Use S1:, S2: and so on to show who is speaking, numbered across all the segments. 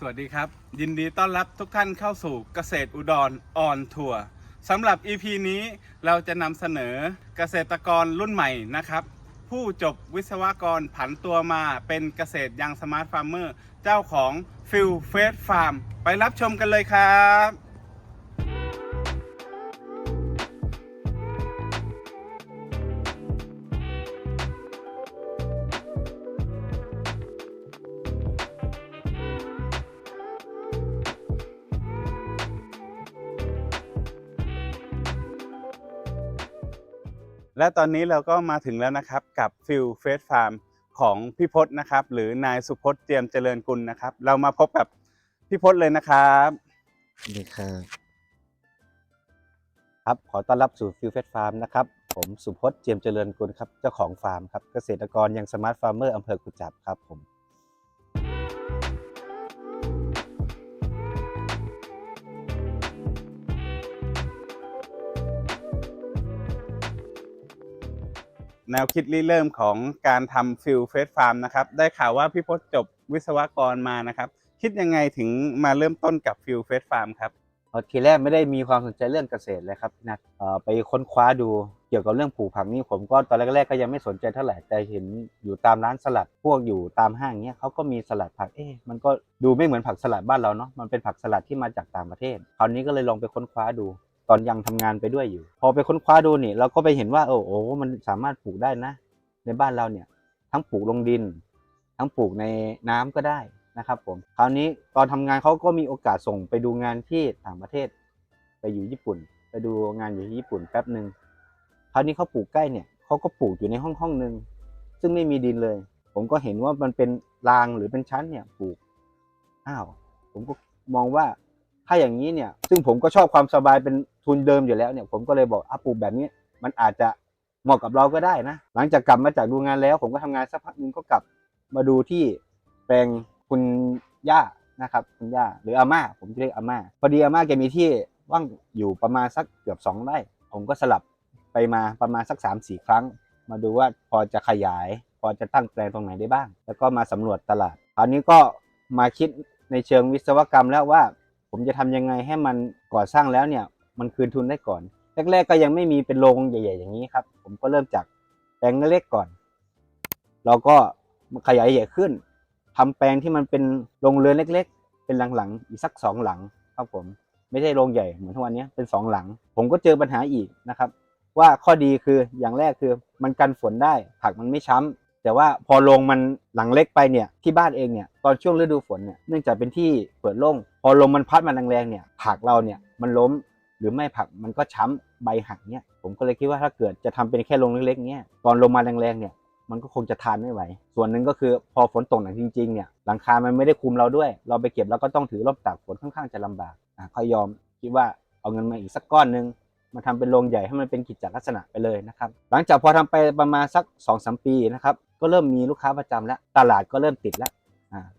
S1: สวัสดีครับ ยินดีต้อนรับทุกท่านเข้าสู่เกษตรอุดรออนทัวร์สำหรับ EP นี้เราจะนำเสนอเกษตรกรรุ่นใหม่นะครับ ผู้จบวิศวกรผันตัวมาเป็นเกษตรยังสมาร์ทฟาร์มเมอร์ เจ้าของฟิลเฟสฟาร์มไปรับชมกันเลยครับ และตอนนี้เราก็มาถึงแล้วนะครับกับฟิลเฟสฟาร์มของพี่พศนะครับ หรือนายสุพจน์เจียมเจริญกุลนะครับ เรามาพบกับพี่พศเลยนะครับ
S2: ดีครับครับขอต้อนรับสู่ฟิลเฟสฟาร์มนะครับ ผมสุพจน์เจียมเจริญกุลครับเจ้าของฟาร์มครับเกษตรกรยังสมาร์ทฟาร์มเมอร์อำเภอกุจจับครับผม
S1: แนวคิดริเริ่มของการทำฟิลเฟสฟาร์มนะครับ ได้ข่าวว่าพี่พศจบวิศวกรมานะครับ คิดยังไงถึงมาเริ่มต้นกับฟิลเฟสฟาร์มครับ
S2: ทีแรกไม่ได้มีความสนใจเรื่องเกษตรเลยครับพี่นัทไปค้นคว้าดูเกี่ยวกับเรื่องปลูกผักนี่ผมก็ตอนแรกๆก็ยังไม่สนใจเท่าไหร่แต่เห็นอยู่ตามร้านสลัดพวกอยู่ตามห้างเนี้ยเขาก็มีสลัดผักเอ๊ะมันก็ดูไม่เหมือนผักสลัดบ้านเราเนาะมันเป็นผักสลัดที่มาจากต่างประเทศคราวนี้ก็เลยลองไปค้นคว้าดู ตอนยังทำงานไปด้วยอยู่ พอไปค้นคว้าดูนี่เราก็ไปเห็นว่าโอ้โหมันสามารถปลูกได้นะ ในบ้านเราเนี่ย ทั้งปลูกลงดิน ทั้งปลูกในน้ำก็ได้นะครับผมคราวนี้ตอนทำงานเขาก็มีโอกาสส่งไปดูงานที่ต่างประเทศ ไปอยู่ญี่ปุ่น ไปดูงานอยู่ที่ญี่ปุ่นแป๊บหนึ่งคราวนี้เขาปลูกใกล้เนี่ยเขาก็ปลูกอยู่ในห้องห้องหนึ่งซึ่งไม่มีดินเลย ผมก็เห็นว่ามันเป็นรางหรือเป็นชั้นเนี่ยปลูกอ้าวผมก็มองว่า ถ้าอย่างนี้เนี่ย ซึ่งผมก็ชอบความสบายเป็นทุนเดิมอยู่แล้วเนี่ย ผมก็เลยบอกอะปลูกแบบนี้ มันอาจจะเหมาะกับเราก็ได้นะ หลังจากกลับมาจากดูงานแล้ว ผมก็ทำงานสักพักนึงก็กลับมาดูที่แปลงคุณย่านะครับ คุณย่าหรืออาม่า ผมเรียกอาม่า พอดีอาม่าแกมีที่ว่างอยู่ประมาณสักเกือบสองไร่ผมก็สลับไปมาประมาณสักสามสี่ครั้ง มาดูว่าพอจะขยาย พอจะตั้งแปลงตรงไหนได้บ้าง แล้วก็มาสำรวจตลาดคราวนี้ก็มาคิดในเชิงวิศวกรรมแล้วว่า ผมจะทำยังไงให้มันก่อสร้างแล้วเนี่ย มันคืนทุนได้ก่อน แรก ๆ ก็ยังไม่มีเป็นโรงใหญ่ ๆ อย่างนี้ครับ ผมก็เริ่มจากแปลงเล็กๆก่อน เราก็ขยายใหญ่ขึ้นทำแปลงที่มันเป็นโรงเรือนเล็ก ๆ เป็นหลังๆอีกสักสองหลังครับผมไม่ใช่โรงใหญ่เหมือนทุกวันนี้เป็นสองหลัง ผมก็เจอปัญหาอีกนะครับ ว่าข้อดีคืออย่างแรกคือมันกันฝนได้ผักมันไม่ช้ำ แต่ว่าพอลงมันหลังเล็กไปเนี่ยที่บ้านเองเนี่ยตอนช่วงฤดูฝนเนี่ยเนื่องจากเป็นที่เปิดโล่งพอลมมันพัดมาแรงๆเนี่ยผักเราเนี่ยมันล้มหรือไม่ผักมันก็ช้ำใบหักเนี่ยผมก็เลยคิดว่าถ้าเกิดจะทำเป็นแค่โรงเล็กๆเนี่ยตอนลมมาแรงๆเนี่ยมันก็คงจะทานไม่ไหว ส่วนหนึ่งก็คือพอฝนตกหนักจริงๆเนี่ยหลังคา มันไม่ได้คุมเราด้วย เราไปเก็บแล้วก็ต้องถือร่มตากฝนค่อนข้างจะลำบากอะค่อยยอมคิดว่าเอาเงินมาอีกสักก้อนหนึ่งมาทำเป็นโรงใหญ่ให้มันเป็นกิจลักษณะไปเลยนะครับ หลังจากพอทำไปประมาณสัก2อสปีนะครับ ก็เริ่มมีลูกค้าประจำแล้ว ตลาดก็เริ่มติดแล้ว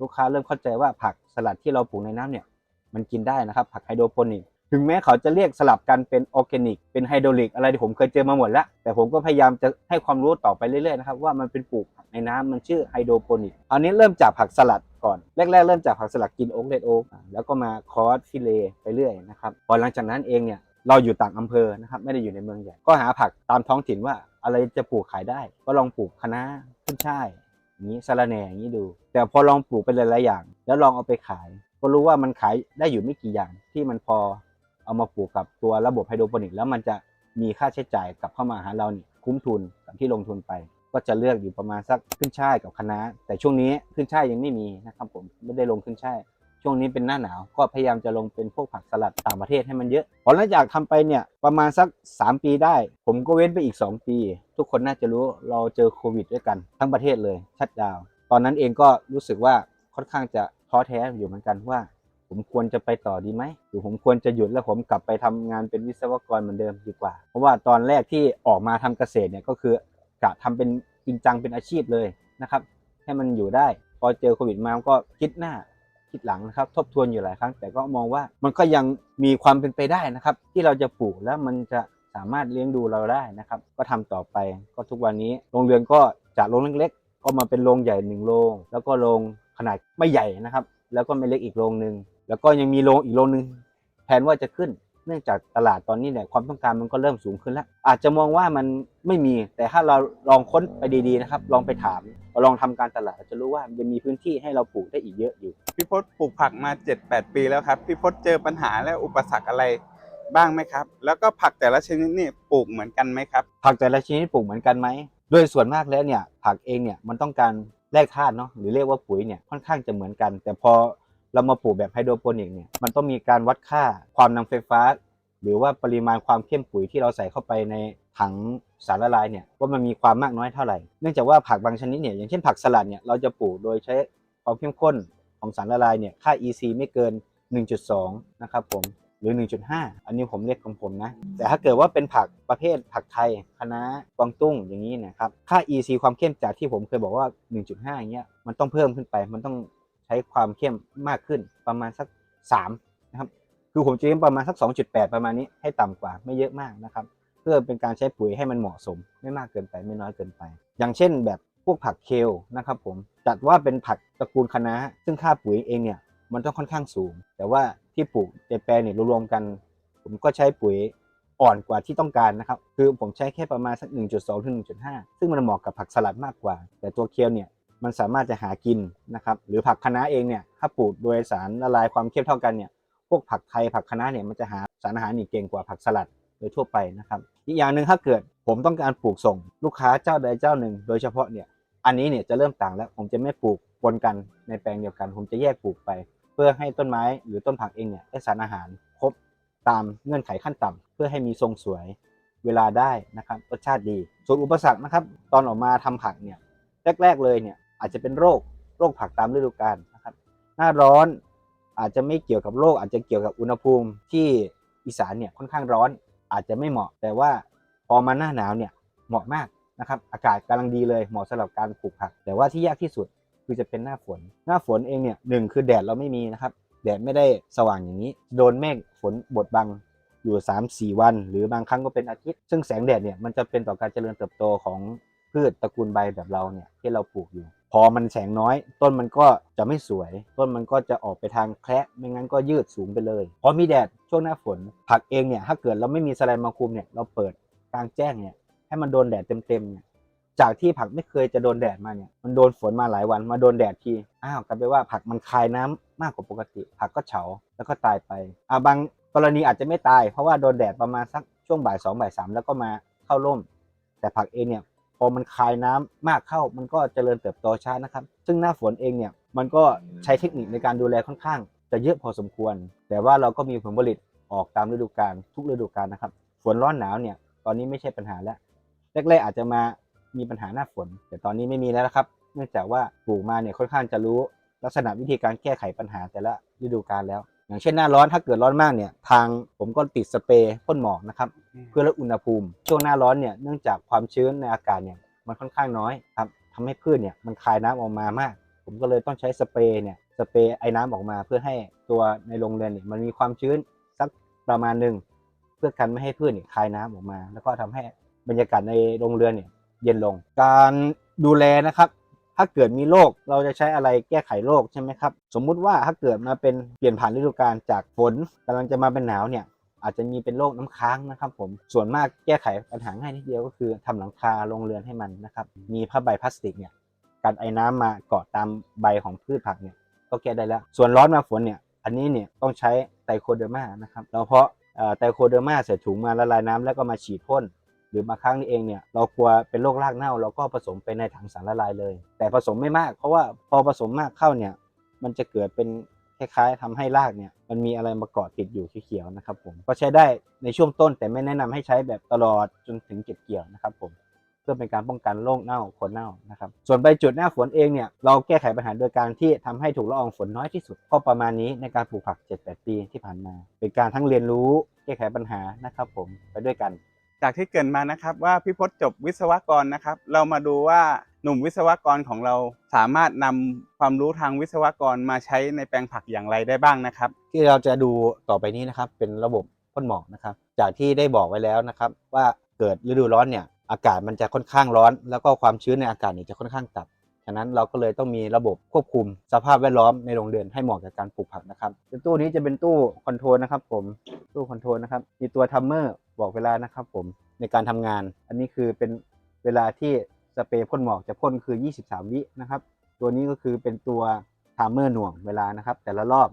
S2: ลูกค้าเริ่มเข้าใจว่าผักสลัดที่เราปลูกในน้ำเนี่ยมันกินได้นะครับ ผักไฮโดรโปนิกถึงแม้เขาจะเรียกสลับกันเป็นออร์แกนิก เป็นไฮโดรลิกอะไรที่ผมเคยเจอมาหมดแล้ว แต่ผมก็พยายามจะให้ความรู้ต่อไปเรื่อยๆนะครับว่ามันเป็นปลูกในน้ำมันชื่อไฮโดรโปนิกอันนี้เริ่มจากผักสลัดก่อน แรกๆเริ่มจากผักสลัดกินโอ๊กเลดโอ๊กแล้วก็มาคอร์สฟิเลไปเรื่อยนะครับพอหลังจากนั้นเองเนี่ยเราอยู่ต่างอำเภอนะครับไม่ได้อยู่ในเมืองใหญ่ก็หาผักตามท้องถิ่นว่าอะไรจะปลูกขายได้ ก็ลองปลูกคะน้า ขึ้นช่ายอย่างนี้สาระแหน่อย่างนี้ดู แต่พอลองปลูกไปหลายๆอย่าง แล้วลองเอาไปขาย ก็รู้ว่ามันขายได้อยู่ไม่กี่อย่างที่มันพอเอามาปลูกกับตัวระบบไฮโดรโปนิกแล้วมันจะมีค่าใช้จ่ายกลับเข้ามาหาเรานี่คุ้มทุนกับที่ลงทุนไป ก็จะเลือกอยู่ประมาณสักขึ้นช่ายกับคณะแต่ช่วงนี้ขึ้นช่ายยังไม่มีนะครับผมไม่ได้ลงขึ้นช่าย ช่วงนี้เป็นหน้าหนาว ก็พยายามจะลงเป็นพวกผักสลัดต่างประเทศให้มันเยอะพอหลังจากทำไปเนี่ยประมาณสัก 3 ปีได้ ผมก็เว้นไปอีก 2 ปี ทุกคนน่าจะรู้เราเจอโควิดด้วยกัน ทั้งประเทศเลยชัดดาวน์ตอนนั้นเองก็รู้สึกว่าค่อนข้างจะท้อแท้อยู่เหมือนกันว่าผมควรจะไปต่อดีไหมหรือผมควรจะหยุดแล้วผมกลับไปทำงานเป็นวิศวกรเหมือนเดิมดีกว่า เพราะว่าตอนแรกที่ออกมาทำเกษตรเนี่ยก็คือกะทำเป็นจริงจังเป็นอาชีพเลยนะครับ ให้มันอยู่ได้ พอเจอโควิดมาก็คิดหน้า คิดหลังนะครับทบทวนอยู่หลายครั้ง แต่ก็มองว่ามันก็ยังมีความเป็นไปได้นะครับ ที่เราจะปลูกแล้วมันจะสามารถเลี้ยงดูเราได้นะครับ ก็ทำต่อไปก็ทุกวันนี้โรงเรือนก็จากโรงเล็กๆก็มาเป็นโรงใหญ่หนึ่งโรงแล้วก็โรงขนาดไม่ใหญ่นะครับ แล้วก็เม็ดเล็กอีกโรงหนึ่งแล้วก็ยังมีโรงอีกโรงหนึ่งแผนว่าจะขึ้นเนื่องจากตลาดตอนนี้เนี่ยความต้องการมันก็เริ่มสูงขึ้นแล้ว อาจจะมองว่ามันไม่มีแต่ถ้าเราลองค้นไปดีๆนะครับ ลองไปถาม ลองทำการตลาดเราจะรู้ว่ามันมีพื้นที่ให้เราปลูกได้อีกเยอะอยู่
S1: พี่พศปลูกผักมา 7-8 ปีแล้วครับ พี่พศเจอปัญหาและอุปสรรคอะไรบ้างไหมครับ แล้วก็ผักแต่ละชนิดนี่ปลูกเหมือนกันไหมครับ
S2: ผักแต่ละชนิดปลูกเหมือนกันไหม โดยส่วนมากแล้วเนี่ยผักเองเนี่ยมันต้องการแร่ธาตุเนาะหรือเรียกว่าปุ๋ยเนี่ยค่อนข้างจะเหมือนกัน แต่พอเรามาปลูกแบบไฮโดรโปนิกเนี่ยมันต้องมีการวัดค่าความนำไฟฟ้า หรือว่าปริมาณความเข้มปุ๋ยที่เราใส่เข้าไปในถังสารละลายเนี่ยว่ามันมีความมากน้อยเท่าไหร่ เนื่องจากว่าผักบางชนิดเนี่ยอย่างเช่นผักสลัดเนี่ยเราจะปลูกโดยใช้ความเข้มข้นของสารละลายเนี่ยค่า EC ไม่เกิน 1.2 นะครับผมหรือ 1.5 อันนี้ผมเรียกของผมนะ แต่ถ้าเกิดว่าเป็นผักประเภทผักไทยคะน้ากวางตุ้งอย่างนี้นะครับ ค่า EC ความเข้มจากที่ผมเคยบอกว่า 1.5อย่างเงี้ย มันต้องเพิ่มขึ้นไป มันต้องใช้ความเข้มมากขึ้นประมาณสัก 3 นะครับ คือผมจะเน้นประมาณสัก 2.8 ประมาณนี้ให้ต่ำกว่าไม่เยอะมากนะครับ เพื่อเป็นการใช้ปุ๋ยให้มันเหมาะสม ไม่มากเกินไปไม่น้อยเกินไป อย่างเช่นแบบพวกผักเคลนะครับผมจัดว่าเป็นผักตระกูลคะน้าซึ่งค่าปุ๋ยเองเนี่ยมันต้องค่อนข้างสูง แต่ว่าที่ปลูกในแปลงเนี่ยรวมๆกัน ผมก็ใช้ปุ๋ยอ่อนกว่าที่ต้องการนะครับ คือผมใช้แค่ประมาณสัก 1.2ถึง1.5 ซึ่งมันเหมาะกับผักสลัดมากกว่า แต่ตัวเคลเนี่ยมันสามารถจะหากินนะครับ หรือผักคะน้าเองเนี่ย ถ้าปลูกโดยสารละลายความเข้มเท่ากันเนี่ย พวกผักไทยผักคะน้าเนี่ยมันจะหาสารอาหารนี่เก่งกว่าผักสลัดโดยทั่วไปนะครับ อีกอย่างหนึ่งถ้าเกิดผมต้องการปลูกส่งลูกค้าเจ้าใดเจ้าหนึ่ง โดยเฉพาะเนี่ยอันนี้เนี่ยจะเริ่มต่างแล้วผมจะไม่ปลูกปนกันในแปลงเดียวกัน ผมจะแยกปลูกไป เพื่อให้ต้นไม้หรือต้นผักเองเนี่ยได้สารอาหารครบตามเงื่อนไขขั้นต่ำเพื่อให้มีทรงสวยเวลาได้นะครับรสชาติดี ส่วนอุปสรรคนะครับตอนออกมาทำผักเนี่ยแรกๆเลยเนี่ยอาจจะเป็นโรคโรคผักตามฤดูกาลนะครับหน้าร้อน อาจจะไม่เกี่ยวกับโรคอาจจะเกี่ยวกับอุณหภูมิที่อีสานเนี่ยค่อนข้างร้อนอาจจะไม่เหมาะ แต่ว่าพอมาหน้าหนาวเนี่ยเหมาะมากนะครับอากาศกำลังดีเลยเหมาะสำหรับการปลูกผัก แต่ว่าที่ยากที่สุดคือจะเป็นหน้าฝน หน้าฝนเองเนี่ยหนึ่งคือแดดเราไม่มีนะครับแดดไม่ได้สว่างอย่างนี้ โดนเมฆฝนบดบังอยู่ 3-4 วัน หรือบางครั้งก็เป็นอาทิตย์ ซึ่งแสงแดดเนี่ยมันจะเป็นต่อการเจริญเติบโตของพืชตระกูลใบแบบเราเนี่ยที่เราปลูกอยู่ พอมันแสงน้อย ต้นมันก็จะไม่สวย ต้นมันก็จะออกไปทางแคระไม่งั้นก็ยืดสูงไปเลยพอมีแดดช่วงหน้าฝน ผักเองเนี่ยถ้าเกิดเราไม่มีสไลด์มาคุมเนี่ยเราเปิดกลางแจ้งเนี่ยให้มันโดนแดดเต็มๆเนี่ยจากที่ผักไม่เคยจะโดนแดดมาเนี่ยมันโดนฝนมาหลายวันมาโดนแดดทีอ้าวกลายเป็นว่าผักมันคายน้ำมากกว่าปกติ ผักก็เฉาแล้วก็ตายไปอ่าบางกรณีอาจจะไม่ตายเพราะว่าโดนแดดประมาณสักช่วงบ่ายสองบ่ายสามแล้วก็มาเข้าร่ม แต่ผักเองเนี่ย พอมันคายน้ำมากเข้ามันก็เจริญเติบโตช้านะครับ ซึ่งหน้าฝนเองเนี่ยมันก็ใช้เทคนิคในการดูแลค่อนข้าง จะเยอะพอสมควร แต่ว่าเราก็มีผลผลิตออกตามฤดูกาลทุกฤดูกาลนะครับ ฝนร้อนหนาวเนี่ยตอนนี้ไม่ใช่ปัญหาแล้วแรกๆอาจจะมามีปัญหาหน้าฝน แต่ตอนนี้ไม่มีแล้วนะครับ เนื่องจากว่าปลูกมาเนี่ยค่อนข้างจะรู้ลักษณะวิธีการแก้ไขปัญหาแต่ละฤดูกาลแล้ว อย่างเช่นหน้าร้อนถ้าเกิดร้อนมากเนี่ยทางผมก็ติดสเปรย์พ่นหมอกนะครับเพื่อลดอุณหภูมิ ช่วงหน้าร้อนเนี่ยเนื่องจากความชื้นในอากาศเนี่ยมันค่อนข้างน้อยครับทำให้พืชเนี่ยมันคายน้ำออกมามาก ผมก็เลยต้องใช้สเปรย์เนี่ยสเปรย์ไอ้น้ำออกมาเพื่อให้ตัวในโรงเรือนเนี่ยมันมีความชื้นสักประมาณหนึ่งเพื่อกันไม่ให้พืชเนี่ยคายน้ำออกมา แล้วก็ทำให้บรรยากาศในโรงเรือนเนี่ยเย็นลง การดูแลนะครับ ถ้าเกิดมีโรคเราจะใช้อะไรแก้ไขโรคใช่ไหมครับ สมมุติว่าถ้าเกิดมาเป็นเปลี่ยนผ่านฤดูกาลจากฝนกำลังจะมาเป็นหนาวเนี่ยอาจจะมีเป็นโรคน้ำค้างนะครับผมส่วนมากแก้ไขปัญหาง่ายนิดเดียวก็คือทำหลังคาโรงเรือนให้มันนะครับ มีผ้าใบพลาสติกเนี่ยกันไอ้น้ำมาเกาะตามใบของพืชผักเนี่ยก็แก้ได้แล้ว ส่วนร้อนมาฝนเนี่ยอันนี้เนี่ยต้องใช้ไตโคเดอร์มานะครับเราเพาะไตโคเดอร์มาใส่ถุงมาละลายน้ำแล้วก็มาฉีดพ่น รือบางครั้งนี่เองเนี่ยเรากลัวเป็นโรครากเน่าเราก็ผสมไปในถังสารละลายเลย แต่ผสมไม่มากเพราะว่าพอผสมมากเข้าเนี่ยมันจะเกิดเป็นคล้ายๆทำให้รากเนี่ยมันมีอะไรมาเกาะติดอยู่เขียวๆนะครับผมก็ใช้ได้ในช่วงต้นแต่ไม่แนะนำให้ใช้แบบตลอดจนถึงเก็บเกี่ยวนะครับผมเพื่อเป็นการป้องกันโรคเน่าโคนเน่านะครับส่วนใบจุดหน้าฝนเองเนี่ยเราแก้ไขปัญหาโดยการที่ทำให้ถูกละอองฝนน้อยที่สุดก็ประมาณนี้ในการปลูกผัก 7-8 ปีที่ผ่านมา เป็นการทั้งเรียนรู้แก้ไขปัญหานะครับผมไปด้วยกัน
S1: จากที่เกินมานะครับว่าพี่พศจบวิศวกรนะครับ เรามาดูว่าหนุ่มวิศวกรของเราสามารถนำความรู้ทางวิศวกรมาใช้ในแปลงผักอย่างไรได้บ้างนะครับ
S2: ที่เราจะดูต่อไปนี้นะครับ เป็นระบบพ่นหมอกนะครับ จากที่ได้บอกไว้แล้วนะครับ ว่าเกิดฤดูร้อนเนี่ยอากาศมันจะค่อนข้างร้อน แล้วก็ความชื้นในอากาศเนี่ยจะค่อนข้างต่ำ ฉะนั้นเราก็เลยต้องมีระบบควบคุมสภาพแวดล้อมในโรงเรือนให้เหมาะกับการปลูกผักนะครับตู้นี้จะเป็นตู้คอนโทรลนะครับผมตู้คอนโทรลนะครับมีตัวทัมเมอร์บอกเวลานะครับผมในการทำงาน อันนี้คือเป็นเวลาที่สเปรย์พ่นหมอกจะพ่นคือ 23 วินะครับ ตัวนี้ก็คือเป็นตัวไทม์เมอร์หน่วงเวลานะครับ แต่ละรอบ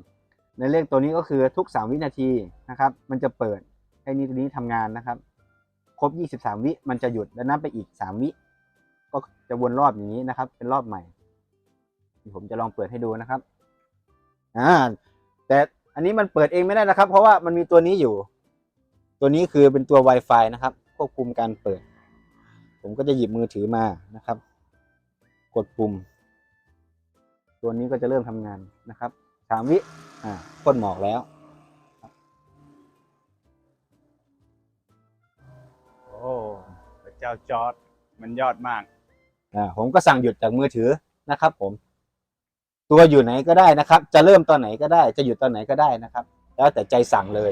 S2: ในเลขตัวนี้ก็คือทุก 3 วินาทีนะครับ มันจะเปิดให้นี้ตัวนี้ทำงานนะครับ ครบ 23 วิมันจะหยุดแล้วนับไปอีก 3 วิ ก็จะวนรอบอย่างนี้นะครับ เป็นรอบใหม่ ผมจะลองเปิดให้ดูนะครับอ่าแต่อันนี้มันเปิดเองไม่ได้นะครับ เพราะว่ามันมีตัวนี้อยู่ ตัวนี้คือเป็นตัว Wi-Fi นะครับ ควบคุมการเปิด ผมก็จะหยิบมือถือมานะครับ กดปุ่ม ตัวนี้ก็จะเริ่มทำงานนะครับสามวิอ่าพ่นหมอกแล้ว
S1: โอ้พระเจ้าจอร์ดมันยอดมาก
S2: ผมก็สั่งหยุดจากมือถือนะครับ ผม ตัวอยู่ไหนก็ได้นะครับ จะเริ่มตอนไหนก็ได้ จะหยุดตอนไหนก็ได้นะครับ แล้วแต่ใจสั่งเลย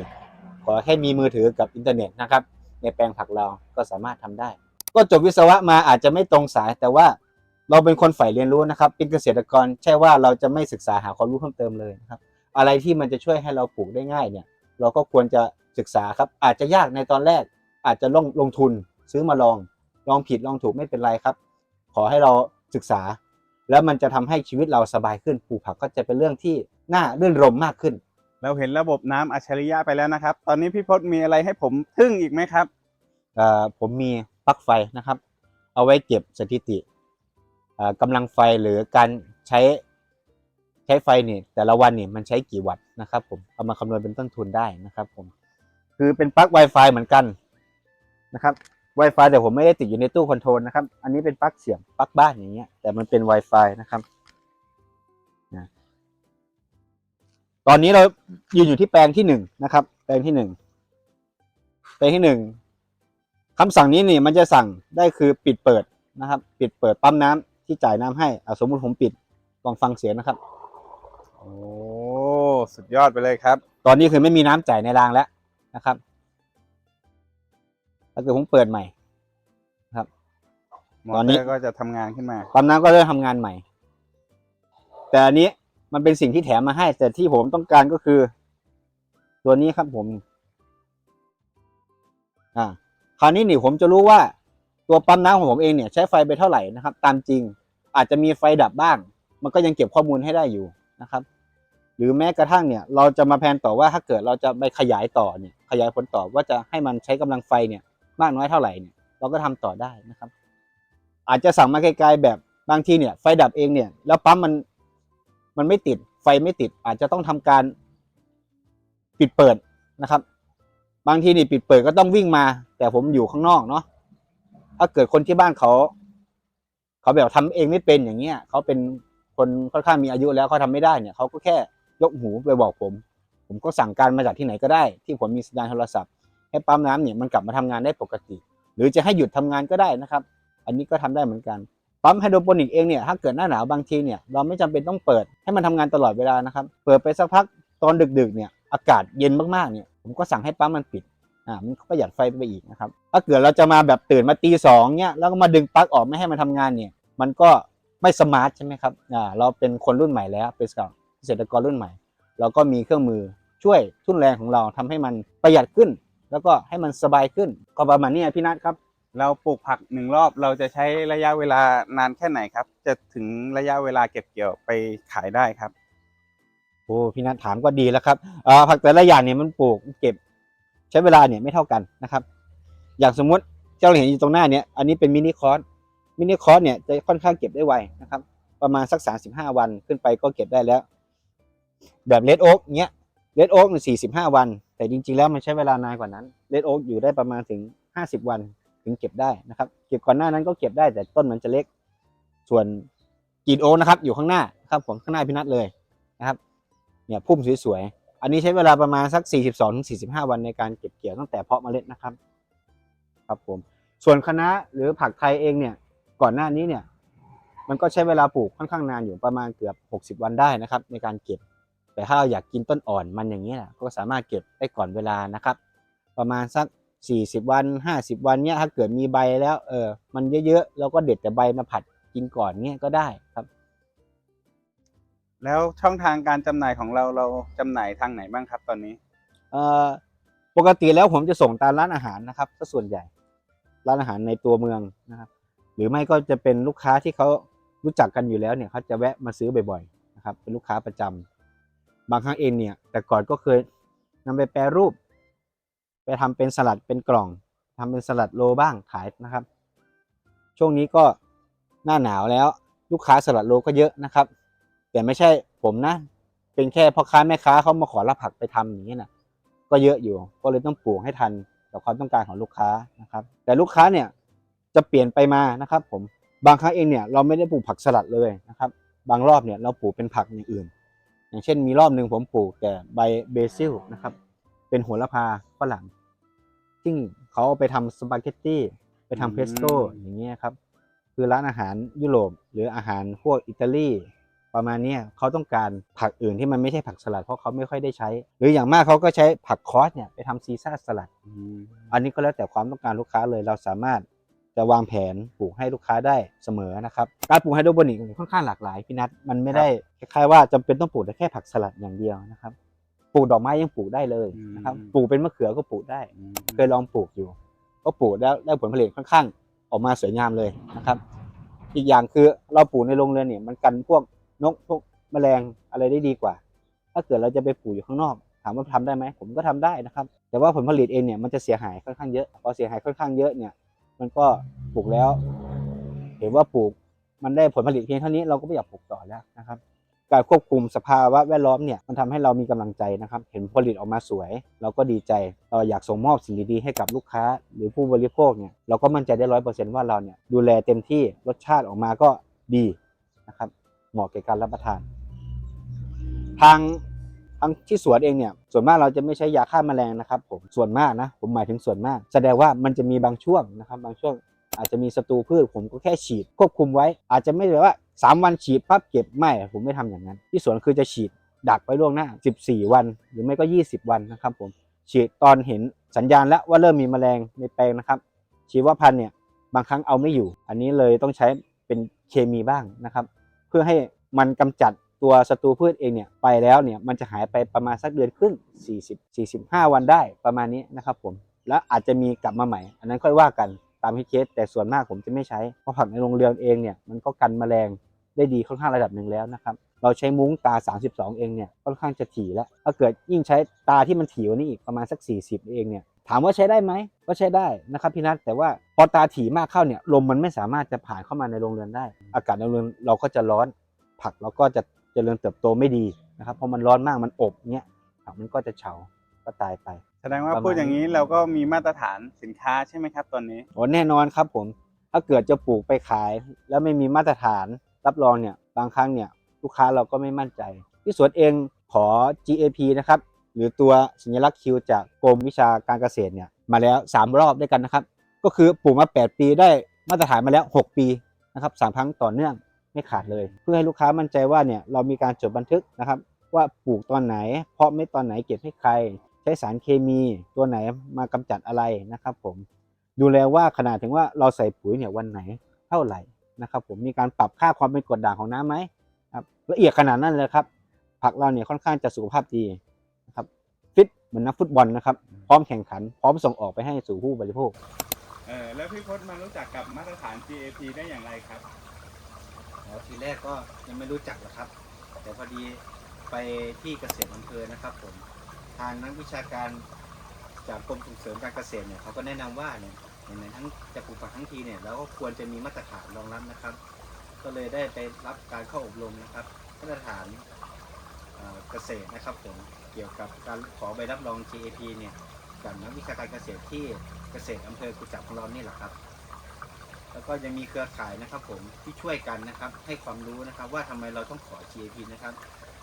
S2: ขอแค่มีมือถือกับอินเทอร์เน็ตนะครับ ในแปลงผักเราก็สามารถทำได้ ก็จบวิศวะมาอาจจะไม่ตรงสาย แต่ว่าเราเป็นคนใฝ่เรียนรู้นะครับ เป็นเกษตรกรใช่ว่าเราจะไม่ศึกษาหาความรู้เพิ่มเติมเลยนะครับ อะไรที่มันจะช่วยให้เราปลูกได้ง่ายเนี่ย เราก็ควรจะศึกษาครับ อาจจะยากในตอนแรก อาจจะลงลงทุนซื้อมาลอง ลองผิดลองถูกไม่เป็นไรครับ ขอให้เราศึกษา แล้วมันจะทำให้ชีวิตเราสบายขึ้นปลูกผักก็จะเป็นเรื่องที่น่ารื่นรมมากขึ้น
S1: เราเห็นระบบน้ำอัจฉริยะไปแล้วนะครับ ตอนนี้พี่พศมีอะไรให้ผมทึ่งอีกไหมครับ
S2: เอ่อผมมีปลั๊กไฟนะครับ เอาไว้เก็บสถิติเอ่อกำลังไฟหรือการใช้ใช้ไฟนี่แต่ละวันนี่มันใช้กี่วัตต์นะครับผมเอามาคำนวณเป็นต้นทุนได้นะครับผมคือเป็นปลั๊ก Wi-Fi เหมือนกันนะครับ Wi-Fi แต่ผมไม่ได้ติดอยู่ในตู้คอนโทรลนะครับ อันนี้เป็นปลั๊กเสียบปลั๊กบ้านอย่างเงี้ย แต่มันเป็น Wi-Fi นะครับนะตอนนี้เรายืนอยู่ที่แปลงที่หนึ่งนะครับ แปลงที่หนึ่งแปลงที่หนึ่งคำสั่งนี้นี่มันจะสั่งได้คือปิดเปิดนะครับ ปิดเปิดปั๊มน้ำที่จ่ายน้ำให้อะสมมุติผมปิดลองฟังเสียงนะครับ
S1: โอ้ สุดยอดไปเลยครับ
S2: ตอนนี้คือไม่มีน้ำจ่ายในรางแล้วนะครับ ถ้าเกิดผมเปิดใหม่
S1: มอ
S2: ตอน
S1: เต
S2: นี้
S1: อร์ก็จะทำงานขึ้นมา
S2: ปั๊มน้ำก็เริ่มทำงานใหม่ แต่อันนี้มันเป็นสิ่งที่แถมมาให้ แต่ที่ผมต้องการก็คือ ตัวนี้ครับผม อ่า คราวนี้นี่ผมจะรู้ว่า ตัวปั๊มน้ำของผมเองเนี่ย ใช้ไฟไปเท่าไหร่นะครับ ตามจริง อาจจะมีไฟดับบ้าง มันก็ยังเก็บข้อมูลให้ได้อยู่นะครับ หรือแม้กระทั่งเนี่ย เราจะมาแพลนต่อว่าถ้าเกิดเราจะไปขยายต่อเนี่ย ขยายผลต่อว่าจะให้มันใช้กำลังไฟเนี่ย มากน้อยเท่าไหร่เนี่ยเราก็ทำต่อได้นะครับ อาจจะสั่งมาไกลๆแบบบางทีเนี่ย ไฟดับเองเนี่ย แล้วปั๊มมันมันไม่ติด ไฟไม่ติด อาจจะต้องทำการปิดเปิดนะครับ บางทีนี่ปิดเปิดก็ต้องวิ่งมา แต่ผมอยู่ข้างนอกเนาะถ้าเกิดคนที่บ้านเขา เขาแบบทำเองไม่เป็นอย่างเงี้ยเขาเป็นคนค่อนข้างมีอายุแล้วเขาทำไม่ได้เนี่ยเขาก็แค่ยกหูไปบอกผม ผมก็สั่งการมาจากที่ไหนก็ได้ ที่ผมมีสัญญาณโทรศัพท์ ให้ปั๊มน้ำเนี่ยมันกลับมาทำงานได้ปกติ หรือจะให้หยุดทำงานก็ได้นะครับ อันนี้ก็ทำได้เหมือนกันปั๊มไฮโดรโปนิกเองเนี่ยถ้าเกิดหน้าหนาวบางทีเนี่ยเราไม่จำเป็นต้องเปิดให้มันทำงานตลอดเวลานะครับ เปิดไปสักพักตอนดึกๆเนี่ยอากาศเย็นมากๆเนี่ยผมก็สั่งให้ปั๊มมันปิดอ่ามันก็ประหยัดไฟไปอีกนะครับถ้าเกิดเราจะมาแบบตื่นมาตีสองเนี่ยแล้วก็มาดึงปลั๊กออกไม่ให้มันทำงานเนี่ยมันก็ไม่สมาร์ทใช่ไหมครับอ่าเราเป็นคนรุ่นใหม่แล้วเป็นเกษตรกรรุ่นใหม่ เราก็มีเครื่องมือช่วยทุ่นแรงของเราทำให้มันประหยัดขึ้น แล้วก็ให้มันสบายขึ้นก็ประมาณนี้พี่นัทครับ
S1: เราปลูกผักหนึ่งรอบเราจะใช้ระยะเวลานานแค่ไหนครับ จะถึงระยะเวลาเก็บเกี่ยวไปขายได้ครับ
S2: โอ้พี่นัทถามก็ดีแล้วครับผักแต่ละอย่างเนี่ยมันปลูกเก็บใช้เวลาเนี่ยไม่เท่ากันนะครับ อย่างสมมุติเจ้าเราเห็นอยู่ตรงหน้าเนี่ยอันนี้เป็นมินิคอร์สมินิคอร์สเนี่ยจะค่อนข้างเก็บได้ไวนะครับ ประมาณสัก 35 วันขึ้นไปก็เก็บได้แล้ว แบบเลดโอ๊กเนี้ย เลดโอ๊กเนี่ย45วัน แต่จริง ๆ แล้วมันใช้เวลานานกว่านั้นเลดโอ๊กอยู่ได้ประมาณถึง50วันถึงเก็บได้นะครับ เก็บก่อนหน้านั้นก็เก็บได้แต่ต้นมันจะเล็ก ส่วนกรีนโอ๊กนะครับ อยู่ข้างหน้าครับผมข้างหน้าพี่นัทเลยนะครับ เนี่ยพุ่มสวยๆ อันนี้ใช้เวลาประมาณสัก 42-45 วันในการเก็บเกี่ยวตั้งแต่เพาะเมล็ดนะครับ ครับผม ส่วนคณะหรือผักไทยเองเนี่ย ก่อนหน้านี้เนี่ย มันก็ใช้เวลาปลูกค่อนข้างนานอยู่ประมาณเกือบ 60 วันได้นะครับ ในการเก็บ แต่ถ้าเราอยากกินต้นอ่อนมันอย่างนี้ยก็สามารถเก็บได้ก่อนเวลานะครับ ประมาณสัก 40 วัน 50 วันเนี่ยถ้าเกิดมีใบแล้วเออมันเยอะๆเราก็เด็ดแต่ใบมาผัดกินก่อนเงี้ยก็ได้ครับ
S1: แล้วช่องทางการจำหน่ายของเราเราจำหน่ายทางไหนบ้างครับตอนนี้
S2: เอ่อปกติแล้วผมจะส่งตามร้านอาหารนะครับก็ส่วนใหญ่ ร้านอาหารในตัวเมืองนะครับ หรือไม่ก็จะเป็นลูกค้าที่เขารู้จักกันอยู่แล้วเนี่ยเขาจะแวะมาซื้อบ่อยๆนะครับ เป็นลูกค้าประจำ บางครั้งเองเนี่ย แต่ก่อนก็เคยนำไปแปรรูป ไปทำเป็นสลัดเป็นกล่องทำเป็นสลัดโลบ้างขายนะครับ ช่วงนี้ก็หน้าหนาวแล้วลูกค้าสลัดโลก็เยอะนะครับ แต่ไม่ใช่ผมนะ เป็นแค่พ่อค้าแม่ค้าเขามาขอรับผักไปทำอย่างนี้นะก็เยอะอยู่ ก็เลยต้องปลูกให้ทันกับความต้องการของลูกค้านะครับ แต่ลูกค้าเนี่ยจะเปลี่ยนไปมานะครับ ผมบางครั้งเองเนี่ยเราไม่ได้ปลูกผักสลัดเลยนะครับ บางรอบเนี่ยเราปลูกเป็นผักอย่างอื่น อย่างเช่นมีรอบหนึ่งผมปลูกแต่ใบเบซิลนะครับ เป็นโหระพาฝรั่งซึ่งเขาเอาไปทำสปาเกตตี้ไปทำเพสโต้
S1: อืม
S2: อย่างเงี้ยครับ คือร้านอาหารยุโรปหรืออาหารพวกอิตาลีประมาณเนี้ยเขาต้องการผักอื่นที่มันไม่ใช่ผักสลัดเพราะเขาไม่ค่อยได้ใช้ หรืออย่างมากเขาก็ใช้ผักคอสเนี่ยไปทำซีซ่าสลัด อันนี้ก็แล้วแต่ความต้องการลูกค้าเลยเราสามารถ จะวางแผนปลูกให้ลูกค้าได้เสมอนะครับ การปลูกไฮโดรโปนิกค่อนข้างหลากหลายพี่นัทมันไม่ได้คล้ายๆว่าจำเป็นต้องปลูกแต่แค่ผักสลัดอย่างเดียวนะครับปลูกดอกไม้ยังปลูกได้เลยนะครับ
S1: อืม
S2: ปลูกเป็นมะเขือก็ปลูกได้
S1: อืม
S2: เคยลองปลูกอยู่ ก็ปลูกแล้วได้ผลผลิตค่อนข้างออกมาสวยงามเลยนะครับ อีกอย่างคือเราปลูกในโรงเรือนเนี่ยมันกันพวกนกพวกแมลงอะไรได้ดีกว่า ถ้าเกิดเราจะไปปลูกอยู่ข้างนอก ถามว่าทำได้ไหมผมก็ทำได้นะครับ แต่ว่าผลผลิตเองเนี่ยมันจะเสียหายค่อนข้างเยอะพอเสียหายค่อนข้างเยอะเนี่ย มันก็ปลูกแล้ว เห็นว่าปลูกมันได้ผลผลิตเพียงเท่านี้เราก็ไม่อยากปลูกต่อแล้วนะครับ การควบคุมสภาวะแวดล้อมเนี่ยมันทำให้เรามีกำลังใจนะครับ เห็นผลผลิตออกมาสวย เราก็ดีใจเราอยากส่งมอบสิ่งดีๆให้กับลูกค้า หรือผู้บริโภคเนี่ยเราก็มั่นใจได้ร้อยเปอร์เซ็นต์ว่าเราเนี่ยดูแลเต็มที่รสชาติออกมาก็ดีนะครับ เหมาะแก่การรับประทาน ทาง ทางที่สวนเองเนี่ยส่วนมากเราจะไม่ใช้ยาฆ่าแมลงนะครับผมส่วนมากนะผมหมายถึงส่วนมาก แสดงว่ามันจะมีบางช่วงนะครับบางช่วงอาจจะมีศัตรูพืชผมก็แค่ฉีดควบคุมไว้ อาจจะไม่ได้ว่า 3 วันฉีดปั๊บเก็บไม่ผมไม่ทำอย่างนั้น ที่สวนคือจะฉีดดักไว้ล่วงหน้า 14 วัน หรือไม่ก็ 20 วันนะครับผมฉีดตอนเห็นสัญญาณแล้วว่าเริ่มมีแมลงในแปลงนะครับ ชีวพันธุ์เนี่ยบางครั้งเอาไม่อยู่ อันนี้เลยต้องใช้เป็นเคมีบ้างนะครับ เพื่อให้มันกำจัด ตัวศัตรูพืชเองเนี่ยไปแล้วเนี่ยมันจะหายไปประมาณสักเดือนครึ่ง40 45 วันได้ประมาณนี้นะครับผมแล้วอาจจะมีกลับมาใหม่ อันนั้นค่อยว่ากันตามที่เคสแต่ส่วนมากผมจะไม่ใช้เพราะผักในโรงเรือนเองเนี่ยมันก็กันแมลงได้ดีค่อนข้างระดับหนึ่งแล้วนะครับเราใช้มุ้งตา 32 เองเนี่ยค่อนข้างจะถี่แล้วถ้าเกิดยิ่งใช้ตาที่มันถี่กว่านี้อีกประมาณสัก 40 เองเนี่ยถามว่าใช้ได้ไหมก็ใช้ได้นะครับพี่นัทแต่ว่าพอตาถี่มากเข้าเนี่ยลมมันไม่สามารถจะผ่านเข้ามาในโรงเรือนได้ อากาศในโรงเรือนเราก็จะร้อนผักเราก็จะ เจริญเติบโตไม่ดีนะครับ เพราะมันร้อนมากมันอบเนี่ยผักมันก็จะเฉาก็ตายไป
S1: แสดงว่า
S2: ประมาณ
S1: พูดอย่างนี้เราก็มีมาตรฐานสินค้าใช่ไหมครับตอนนี้
S2: โอ้แน่นอนครับผม ถ้าเกิดจะปลูกไปขาย แล้วไม่มีมาตรฐานรับรองเนี่ยบางครั้งเนี่ยลูกค้าเราก็ไม่มั่นใจที่สวนเองขอ GAP นะครับหรือตัวสัญลักษณ์คิวจากกรมวิชาการเกษตรเนี่ยมาแล้ว 3 รอบด้วยกันนะครับ ก็คือปลูกมา 8 ปีได้มาตรฐานมาแล้ว 6 ปีนะครับสามครั้งต่อเนื่อง ไม่ขาดเลย เพื่อให้ลูกค้ามั่นใจว่าเนี่ยเรามีการจดบันทึกนะครับ ว่าปลูกตอนไหน เพาะเม็ดตอนไหนเก็บให้ใคร ใช้สารเคมีตัวไหนมากำจัดอะไรนะครับผมดูแลว่าขนาดถึงว่าเราใส่ปุ๋ยเนี่ยวันไหนเท่าไหร่นะครับผมมีการปรับค่าความเป็นกรดด่างของน้ำไหมครับละเอียดขนาดนั้นเลยครับ ผักเราเนี่ยค่อนข้างจะสุขภาพดีนะครับฟิตเหมือนนักฟุตบอลนะครับ พร้อมแข่งขัน พร้อมส่งออกไปให้สู่ผู้บริโภค
S1: เออแล้วพี่พศมารู้จักกับมาตรฐาน GAP ได้อย่างไรครับ
S2: อ๋อทีแรกก็ยังไม่รู้จักหรอกครับ แต่พอดีไปที่เกษตรอำเภอนะครับผมทางนักวิชาการจากกรมส่งเสริมการเกษตรเนี่ยเขาก็แนะนำว่าเนี่ยไหนทั้งจะปลูกผักทั้งทีเนี่ยเราก็ควรจะมีมาตรฐานรองรับนะครับ ก็เลยได้ไปรับการเข้าอบรมนะครับมาตรฐานเอ่อเกษตรนะครับผมเกี่ยวกับการขอใบรับรอง GAP เนี่ยจากนักวิชาการเกษตรที่เกษตรอำเภอกุจับของเรานี่แหละครับ แล้วก็ยังมีเครือข่ายนะครับผมที่ช่วยกันนะครับให้ความรู้นะครับว่าทำไมเราต้องขอ GAP นะครับ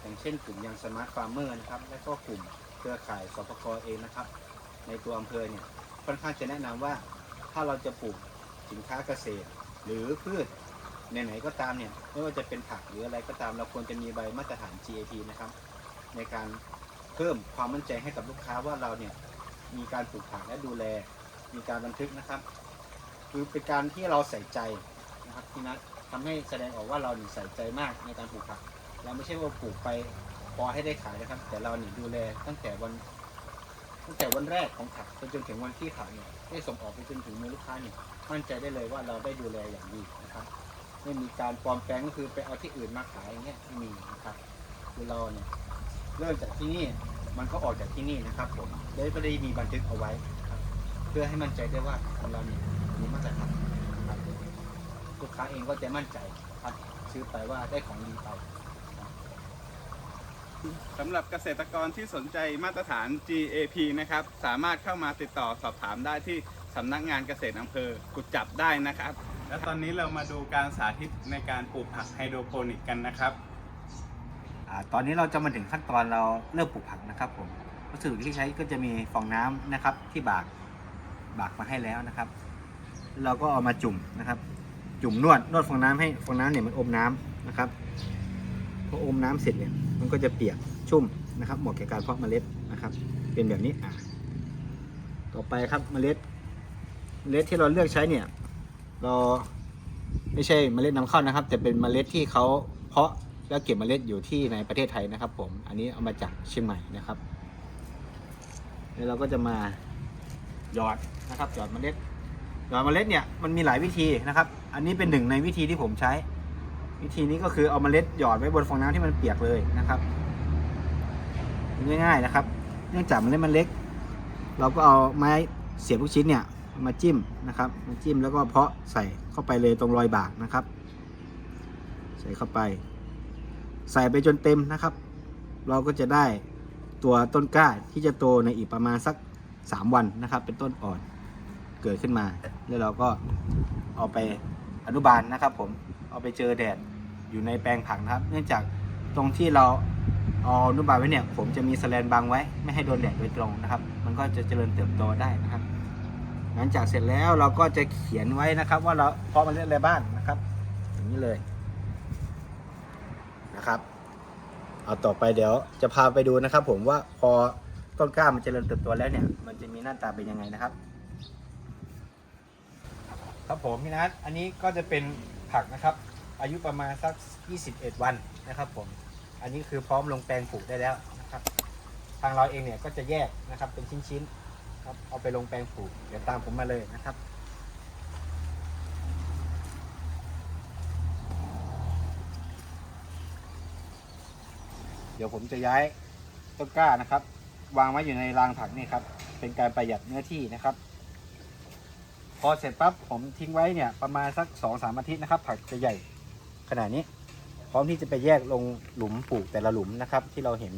S2: อย่างเช่นกลุ่มยังสมาร์ทฟาร์มเมอร์นะครับและก็กลุ่มเครือข่ายสปกเองนะครับ ในตัวอำเภอเนี่ยค่อนข้างจะแนะนำว่าถ้าเราจะปลูกสินค้าเกษตร หรือพืชไหนๆก็ตามเนี่ยไม่ว่าจะเป็นผักหรืออะไรก็ตามเราควรจะมีใบมาตรฐาน GAP นะครับในการเพิ่มความมั่นใจให้กับลูกค้าว่าเราเนี่ยมีการปลูกผักและดูแลมีการบันทึกนะครับ คือเป็นการที่เราใส่ใจนะครับพี่นัททำให้แสดงออกว่าเราเนี่ยใส่ใจมากในการปลูกผัก เราไม่ใช่ว่าปลูกไปพอให้ได้ขายนะครับ แต่เราเนี่ยดูแลตั้งแต่วัน ตั้งแต่วันแรกของผักจนจนถึงวันที่ผักเนี่ยได้ส่งออกไปจนถึงมือลูกค้าเนี่ยมั่นใจได้เลยว่าเราได้ดูแลอย่างดีนะครับ ไม่มีการปลอมแปลงก็คือไปเอาที่อื่นมาขายอย่างเงี้ยไม่มีนะครับคือเราเนี่ยเริ่มจากที่นี่มันก็ออกจากที่นี่นะครับผมได้ก็ได้มีบันทึกเอาไว้ เพื่อให้มั่นใจได้ว่าของเราเนี่ย มีมาตรฐานนะครับลูกค้าเองก็จะมั่นใจครับซื้อไปว่าได้ของดีไป
S1: สำหรับเกษตรกรที่สนใจมาตรฐาน GAP นะครับ สามารถเข้ามาติดต่อสอบถามได้ที่สำนักงานเกษตรอำเภอกุดจับได้นะครับ และตอนนี้เรามาดูการสาธิตในการปลูกผักไฮโดรโปนิกกันนะครับ
S2: อ่าตอนนี้เราจะมาถึงขั้นตอนเราเริ่มปลูกผักนะครับผมวัสดุที่ใช้ก็จะมีฟองน้ำนะครับที่บากบากมาให้แล้วนะครับ เราก็เอามาจุ่มนะครับ จุ่มนวดนวดฟองน้ำให้ฟองน้ำเนี่ยมันอมน้ำนะครับพออมน้ำเสร็จเนี่ยมันก็จะเปียกชุ่มนะครับเหมาะแก่การเพาะเมล็ดนะครับ เป็นแบบนี้อ่าต่อไปครับเมล็ดเมล็ดที่เราเลือกใช้เนี่ย เราไม่ใช่เมล็ดนำเข้านะครับ แต่เป็นเมล็ดที่เขาเพาะแล้วเก็บเมล็ดอยู่ที่ในประเทศไทยนะครับ ผมอันนี้เอามาจากเชียงใหม่นะครับแล้วเราก็จะมาหยอดนะครับหยอดเมล็ด หยอดเมล็ดเนี่ยมันมีหลายวิธีนะครับ อันนี้เป็นหนึ่งในวิธีที่ผมใช้ วิธีนี้ก็คือเอาเมล็ดหยอดไว้บนฟองน้ำที่มันเปียกเลยนะครับง่ายๆนะครับ เนื่องจากเมล็ดมันเล็ก เราก็เอาไม้เสียบลูกชิ้นเนี่ยมาจิ้มนะครับมาจิ้มแล้วก็เพาะใส่เข้าไปเลยตรงรอยบากนะครับ ใส่เข้าไป ใส่ไปจนเต็มนะครับ เราก็จะได้ตัวต้นกล้าที่จะโตในอีกประมาณสัก 3 วันนะครับ เป็นต้นอ่อน เกิดขึ้นมา แล้วเราก็เอาไปอนุบาลนะครับ ผมเอาไปเจอแดดอยู่ในแปลงผักนะครับ เนื่องจากตรงที่เราเอาอนุบาลไว้เนี่ย ผมจะมีสแลนบังไว้ ไม่ให้โดนแดดโดยตรงนะครับ มันก็จะเจริญเติบโตได้นะครับ หลังจากเสร็จแล้วเราก็จะเขียนไว้นะครับ ว่าเราเพาะเมล็ดอะไรบ้างนะครับ อย่างนี้เลยนะครับเอาต่อไปเดี๋ยวจะพาไปดูนะครับ ผมว่าพอต้นกล้ามันเจริญเติบโตแล้วเนี่ย มันจะมีหน้าตาเป็นยังไงนะครับ ครับผมพี่นัทอันนี้ก็จะเป็นผักนะครับ อายุประมาณสัก 21 วันนะครับผมอันนี้คือพร้อมลงแปลงปลูกได้แล้วนะครับ ทางเราเองเนี่ยก็จะแยกนะครับเป็นชิ้นๆครับเอาไปลงแปลงปลูกเดี๋ยวตามผมมาเลยนะครับเดี๋ยวผมจะย้ายต้นกล้านะครับ วางไว้อยู่ในรางผักนี่ครับ เป็นการประหยัดเนื้อที่นะครับ พอเสร็จปั๊บผมทิ้งไว้เนี่ยประมาณสักสองสามอาทิตย์นะครับผักจะใหญ่ขนาดนี้ พร้อมที่จะไปแยกลงหลุมปลูกแต่ละหลุมนะครับ ที่เราเห็น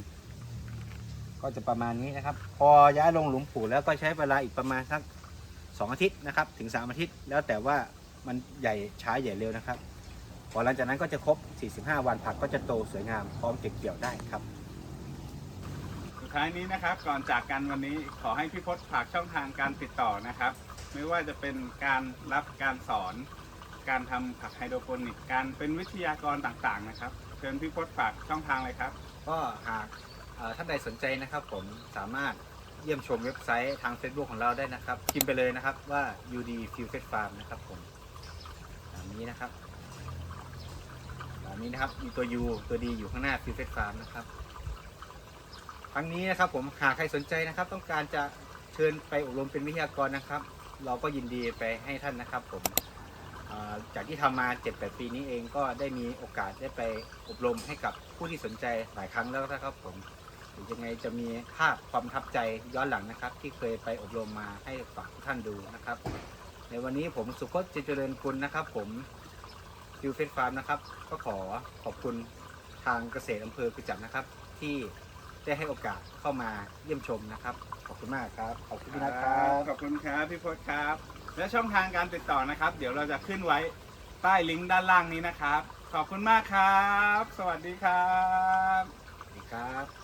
S2: ก็จะประมาณนี้นะครับ พอย้ายลงหลุมปลูกแล้วก็ใช้เวลาอีกประมาณสักสองอาทิตย์นะครับ ถึงสามอาทิตย์ แล้วแต่ว่ามันใหญ่ช้าใหญ่เร็วนะครับ พอหลังจากนั้นก็จะครบ 45 วันผักก็จะโตสวยงามพร้อมเก็บเกี่ยวได้ครับ
S1: สุดท้ายนี้นะครับก่อนจากกันวันนี้ขอให้พี่พศฝากช่องทางการติดต่อนะครับ ไม่ว่าจะเป็นการรับการสอน การทำผักไฮโดรโปนิกการเป็นวิทยากรต่างๆนะครับ เชิญพี่พศฝากช่องทางเลยครับ
S2: ก็หากเอ่อท่านใดสนใจนะครับผมสามารถเยี่ยมชมเว็บไซต์ทาง Facebook ของเราได้นะครับ พิมพ์ไปเลยนะครับว่า UD f u f Farm นะครับผมตามนี้นะครับตามนี้นะครับมีตัว U ตัว D อยู่ข้างหน้า f u f Farm นะครับครั้งนี้นะครับผมหากใครสนใจนะครับ ต้องการจะเชิญไปอบรมเป็นวิทยากรนะครับ เราก็ยินดีไปให้ท่านนะครับผมจากที่ทำมา7-8ปีนี้เองก็ได้มีโอกาสได้ไปอบรมให้กับผู้ที่สนใจหลายครั้งแล้วนะครับผมหรือยังไงจะมีภาพความทับใจย้อนหลังนะครับ ที่เคยไปอบรมมาให้ฝากท่านดูนะครับ ในวันนี้ผมสุพจน์เจริญคุณนะครับ ผมฟิวเฟสฟาร์มนะครับ ก็ขอขอบคุณทางเกษตรอำเภอกุจจับนะครับ ที่ได้ให้โอกาสเข้ามาเยี่ยมชมนะครับ อบคุณมากครับ ขอบคุณพี่นัทครับ
S1: ขอบคุณครับพี่พศครับ และช่องทางการติดต่อนะครับ เดี๋ยวเราจะขึ้นไว้ใต้ลิงก์ด้านล่างนี้นะครับ ขอบคุณมากครับ สวัสดีครับ
S2: สวัสดีครับ